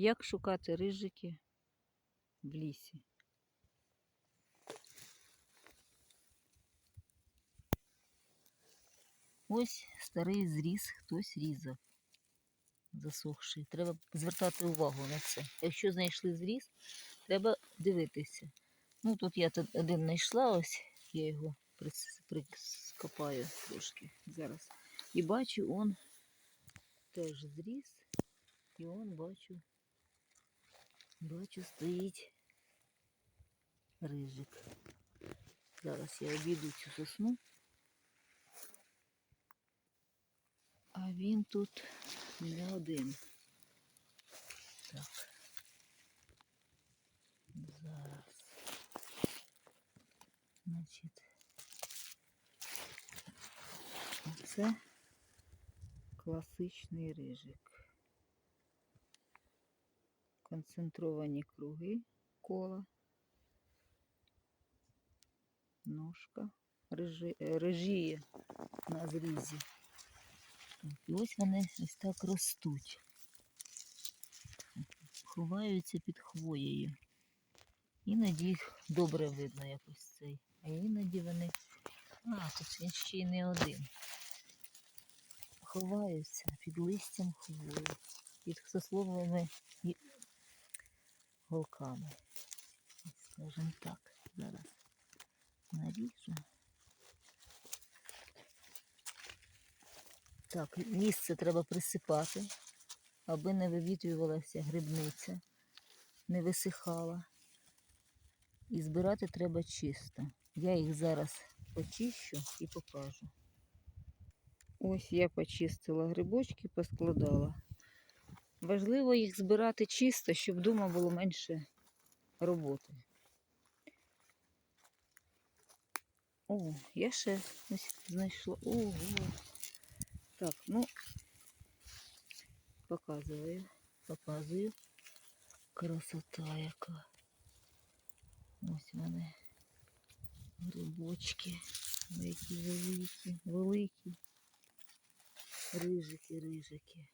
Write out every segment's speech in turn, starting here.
Як шукати рижики в лісі? Ось старий зріз, хтось різав. Засохший. Треба звертати увагу на це. Якщо знайшли зріз, треба дивитися. Ну, тут я тут один знайшла, ось я його прис- прископаю трошки зараз. І бачу, он теж зріз. І он бачу, бачу, стоїть рижик. Зараз я обійду цю сосну. А він тут не один. Так. Зараз. Значить. Оце класичний рижик. Концентровані круги кола. Ножка. Е, Режіє на зрізі. І ось вони ось так ростуть. Ховаються під хвоєю. Іноді їх добре видно якось цей. А іноді вони. А, тут він ще й не один. Ховаються під листям хвої, під сосновими голками. Скажімо так, зараз наріжу. Так, місце треба присипати, аби не вивітрювалася грибниця, не висихала. І збирати треба чисто. Я їх зараз почищу і покажу. Ось я почистила грибочки, поскладала. Важливо їх збирати чисто, щоб вдома було менше роботи. О, я ще знайшла. Ого. Так, ну, показую, показую. Красота яка. Ось вони грибочки, які великі, великі. Рижики, рижики.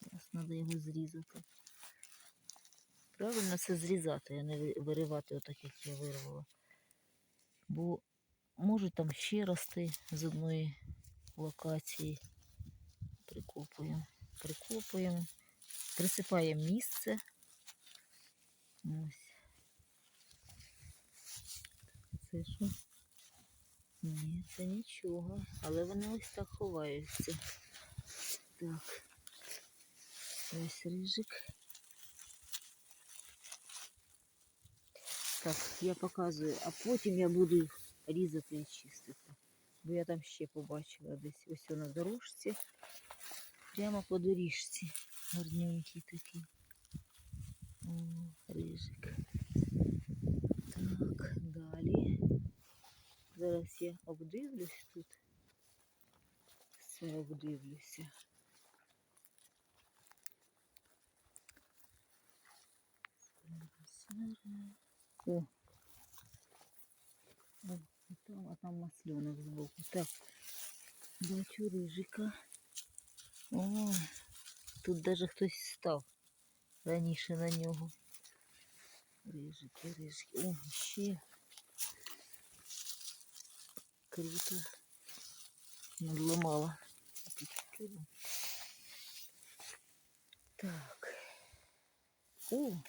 Зараз треба його зрізати. Правильно це зрізати, а не виривати отак, як я вирвала. Бо може там ще рости з одної локації. Прикопуємо, прикопуємо, присипаємо місце. Ось. Це що? Ні, це нічого. Але вони ось так ховаються. Так. Ось рижик. Так, я показую, а потім я буду їх різати і чистити. Бо я там ще побачила десь ось на дорожці. Прямо по доріжці. Гарненький такий. О, рижик. Так, далі. Зараз я обдивлюсь тут. Все обдивлюся. О. О, там, а там масленок збоку. Так, бачу рижика. О, тут даже хтось став раніше на нього. Рижики, рижики. О, ще. Круто. Надломала. Так. О,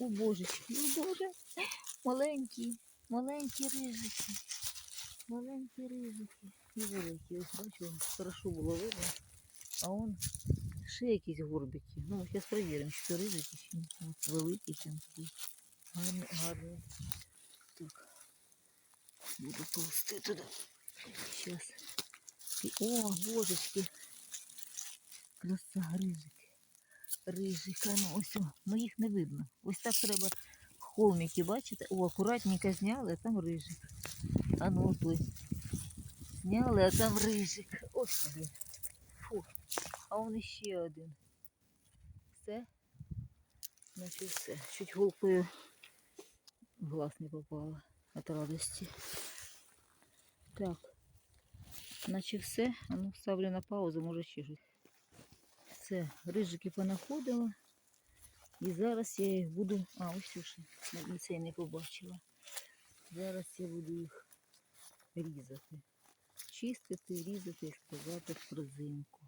о божечки, о боже. Маленькі, маленькі рижики. Маленькі рижики. І великі. Ось бачу, хорошо було видно. А он ще якісь горбики. Ну, зараз перевіримо, що рижики чи ні. От великий там такий. Гарний, гарний. Так. Буду повсти туди. Зараз. О, божечки. Краса рижики. Рижика, ну ось, ну їх не видно. Ось так треба холмики, бачите? О, акуратненько зняли, а там рижик. А ну той. Зняли, а там рижик. Ось він. Фу. А он іще один. Все? Значить все. Чуть голкою в глаз не попала від радості. Так. Наче все. А ну ставлю на паузу, може ще щось. Все, рижики понаходила. І зараз я їх буду. А, ось ще. Цей не побачила. Зараз я буду їх різати. Чистити, різати і сказати в корзинку.